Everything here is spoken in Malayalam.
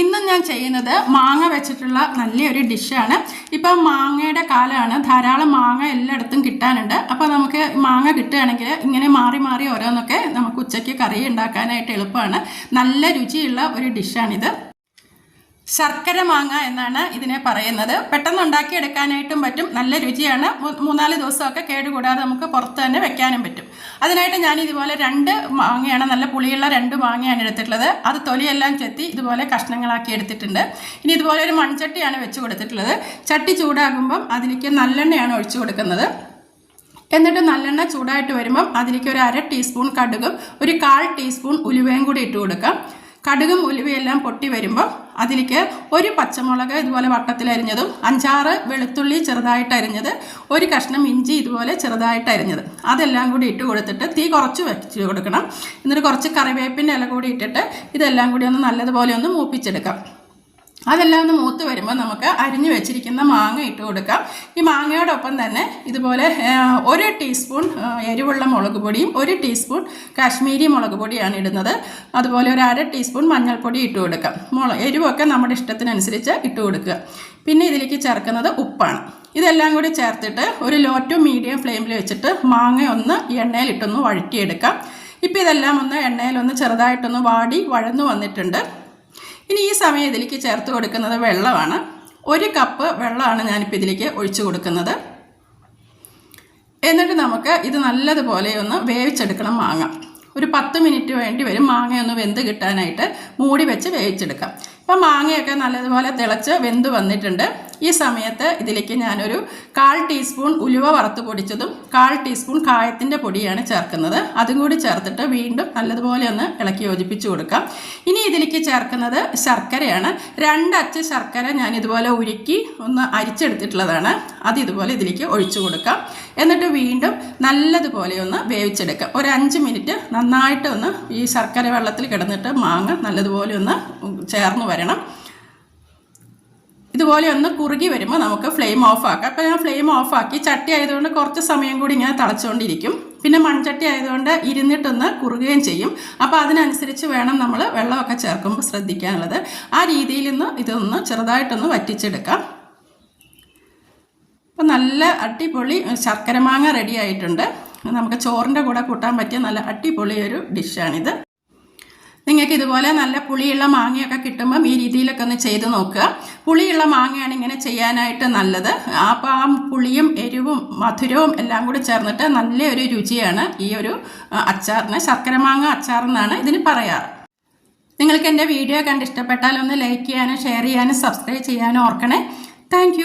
ഇന്ന് ഞാൻ ചെയ്യുന്നത് മാങ്ങ വെച്ചിട്ടുള്ള നല്ലൊരു ഡിഷാണ്. ഇപ്പം മാങ്ങയുടെ കാലമാണ് ധാരാളം മാങ്ങ എല്ലായിടത്തും കിട്ടാനുണ്ട്. അപ്പോൾ നമുക്ക് മാങ്ങ കിട്ടുകയാണെങ്കിൽ ഇങ്ങനെ മാറി മാറി ഓരോന്നൊക്കെ നമുക്ക് ഉച്ചയ്ക്ക് കറി ഉണ്ടാക്കാനായിട്ട് എളുപ്പമാണ്. നല്ല രുചിയുള്ള ഒരു ഡിഷാണിത്. ശർക്കര മാങ്ങ എന്നാണ് ഇതിനെ പറയുന്നത്. പെട്ടെന്ന് ഉണ്ടാക്കിയെടുക്കാനായിട്ടും പറ്റും. നല്ല രുചിയാണ്. മൂന്നാൽ ദിവസമൊക്കെ കേടുകൂടാതെ നമുക്ക് പുറത്ത് തന്നെ വെക്കാനും പറ്റും. അതിനായിട്ട് ഞാൻ ഇതുപോലെ രണ്ട് മാങ്ങയാണ് നല്ല പുളിയുള്ള രണ്ട് മാങ്ങയാണ് എടുത്തിട്ടുള്ളത്. അത് തൊലിയെല്ലാം ചെത്തി ഇതുപോലെ കഷ്ണങ്ങളാക്കി എടുത്തിട്ടുണ്ട്. ഇനി ഇതുപോലെ ഒരു മൺചട്ടിയാണ് വെച്ച് കൊടുത്തിട്ടുള്ളത്. ചട്ടി ചൂടാകുമ്പം അതിലേക്ക് നല്ലെണ്ണയാണ് ഒഴിച്ചു കൊടുക്കുന്നത്. എന്നിട്ട് നല്ലെണ്ണ ചൂടായിട്ട് വരുമ്പം അതിലേക്ക് ഒരു അര ടീസ്പൂൺ കടുകും ഒരു കാൽ ടീസ്പൂൺ ഉലുവയും കൂടി ഇട്ട് കൊടുക്കാം. കടുകും ഉലുവയെല്ലാം പൊട്ടി വരുമ്പോൾ അതിലേക്ക് ഒരു പച്ചമുളക് ഇതുപോലെ വട്ടത്തിൽ അരിഞ്ഞതും അഞ്ചാറ് വെളുത്തുള്ളി ചെറുതായിട്ട് അരിഞ്ഞത് ഒരു കഷ്ണം ഇഞ്ചി ഇതുപോലെ ചെറുതായിട്ട് അരിഞ്ഞത്. അതെല്ലാം കൂടി ഇട്ട് കൊടുത്തിട്ട് തീ കുറച്ച് വെച്ച് കൊടുക്കണം. എന്നിട്ട് കുറച്ച് കറിവേപ്പിന്റെ ഇല കൂടി ഇട്ടിട്ട് ഇതെല്ലാം കൂടി ഒന്ന് നല്ലതുപോലെ ഒന്ന് മൂപ്പിച്ചെടുക്കാം. അതെല്ലാം ഒന്ന് മൂത്ത് വരുമ്പോൾ നമുക്ക് അരിഞ്ഞു വെച്ചിരിക്കുന്ന മാങ്ങ ഇട്ട് കൊടുക്കാം. ഈ മാങ്ങയോടൊപ്പം തന്നെ ഇതുപോലെ ഒരു ടീസ്പൂൺ എരിവുള്ള മുളക് പൊടിയും ഒരു ടീസ്പൂൺ കാശ്മീരി മുളക് പൊടിയാണ് ഇടുന്നത്. അതുപോലെ ഒരു അര ടീസ്പൂൺ മഞ്ഞൾപ്പൊടി ഇട്ട് കൊടുക്കാം. മുള എരിവൊക്കെ നമ്മുടെ ഇഷ്ടത്തിനനുസരിച്ച് ഇട്ട് കൊടുക്കുക. പിന്നെ ഇതിലേക്ക് ചേർക്കുന്നത് ഉപ്പാണ്. ഇതെല്ലാം കൂടി ചേർത്തിട്ട് ഒരു ലോ ടു മീഡിയം ഫ്ലെയിമിൽ വെച്ചിട്ട് മാങ്ങ ഒന്ന് എണ്ണയിലിട്ടൊന്ന് വഴറ്റിയെടുക്കാം. ഇപ്പോൾ ഇതെല്ലാം ഒന്ന് എണ്ണയിലൊന്ന് ചെറുതായിട്ടൊന്ന് വാടി വഴന്നു വന്നിട്ടുണ്ട്. ഇനി ഈ സമയം ഇതിലേക്ക് ചേർത്ത് കൊടുക്കുന്നത് വെള്ളമാണ്. ഒരു കപ്പ് വെള്ളമാണ് ഞാനിപ്പോൾ ഇതിലേക്ക് ഒഴിച്ചു കൊടുക്കുന്നത്. എന്നിട്ട് നമുക്ക് ഇത് നല്ലതുപോലെ ഒന്ന് വേവിച്ചെടുക്കണം മാങ്ങ. ഒരു പത്ത് മിനിറ്റ് വേണ്ടി വരും മാങ്ങയൊന്ന് വെന്ത് കിട്ടാനായിട്ട് മൂടി വെച്ച് വേവിച്ചെടുക്കാം. ഇപ്പം മാങ്ങയൊക്കെ നല്ലതുപോലെ തിളച്ച് വെന്ത് വന്നിട്ടുണ്ട്. ഈ സമയത്ത് ഇതിലേക്ക് ഞാനൊരു കാൽ ടീസ്പൂൺ ഉലുവ വറുത്ത് പൊടിച്ചതും കാൽ ടീസ്പൂൺ കായത്തിന്റെ പൊടിയാണ് ചേർക്കുന്നത്. അതും കൂടി ചേർത്തിട്ട് വീണ്ടും നല്ലതുപോലെ ഒന്ന് ഇളക്കി യോജിപ്പിച്ച് കൊടുക്കാം. ഇനി ഇതിലേക്ക് ചേർക്കുന്നത് ശർക്കരയാണ്. രണ്ടച്ച് ശർക്കര ഞാൻ ഇതുപോലെ ഉരുക്കി ഒന്ന് അരിച്ചെടുത്തിട്ടുള്ളതാണ്. അത് ഇതുപോലെ ഇതിലേക്ക് ഒഴിച്ചു കൊടുക്കാം. എന്നിട്ട് വീണ്ടും നല്ലതുപോലെ ഒന്ന് വേവിച്ചെടുക്കാം. ഒരു അഞ്ച് മിനിറ്റ് നന്നായിട്ട് ഒന്ന് ഈ ശർക്കര വെള്ളത്തിൽ കിടന്നിട്ട് മാങ്ങ നല്ലതുപോലെ ഒന്ന് ചേർന്ന് വരണം. ഇതുപോലെ ഒന്ന് കുറുകി വരുമ്പോൾ നമുക്ക് ഫ്ലെയിം ഓഫ് ആക്കാം. അപ്പോൾ ഞാൻ ഫ്ലെയിം ഓഫ് ആക്കി ചട്ടി ആയതുകൊണ്ട് കുറച്ച് സമയം കൂടി ഇങ്ങനെ തിളച്ചുകൊണ്ടിരിക്കും പിന്നെ മൺചട്ടി ആയതുകൊണ്ട് ഇരുന്നിട്ടൊന്ന് കുറുകുകയും ചെയ്യും. അപ്പോൾ അതിനനുസരിച്ച് വേണം നമ്മൾ വെള്ളമൊക്കെ ചേർക്കുമ്പോൾ ശ്രദ്ധിക്കാനുള്ളത്. ആ രീതിയിൽ നിന്ന് ഇതൊന്ന് ചെറുതായിട്ടൊന്ന് വറ്റിച്ചെടുക്കാം. അപ്പോൾ നല്ല അടിപൊളി ശർക്കര മാങ്ങ റെഡി ആയിട്ടുണ്ട്. നമുക്ക് ചോറിന്റെ കൂടെ കൂട്ടാൻ പറ്റിയ നല്ല അടിപൊളി ഒരു ഡിഷാണിത് നിങ്ങൾക്ക് ഇതുപോലെ നല്ല പുളിയുള്ള മാങ്ങയൊക്കെ കിട്ടുമ്പം ഈ രീതിയിലൊക്കെ ഒന്ന് ചെയ്ത് നോക്കുക. പുളിയുള്ള മാങ്ങയാണ് ഇങ്ങനെ ചെയ്യാനായിട്ട് നല്ലത്. അപ്പോൾ ആ പുളിയും എരിവും മധുരവും എല്ലാം കൂടി ചേർന്നിട്ട് നല്ലൊരു രുചിയാണ് ഈ ഒരു അച്ചാറിന്. ശർക്കര മാങ്ങ അച്ചാർ എന്നാണ് ഇതിന് പറയാറ്. നിങ്ങൾക്ക് എന്റെ വീഡിയോ കണ്ട് ഇഷ്ടപ്പെട്ടാൽ ഒന്ന് ലൈക്ക് ചെയ്യാനും ഷെയർ ചെയ്യാനും സബ്സ്ക്രൈബ് ചെയ്യാനും ഓർക്കണേ. താങ്ക്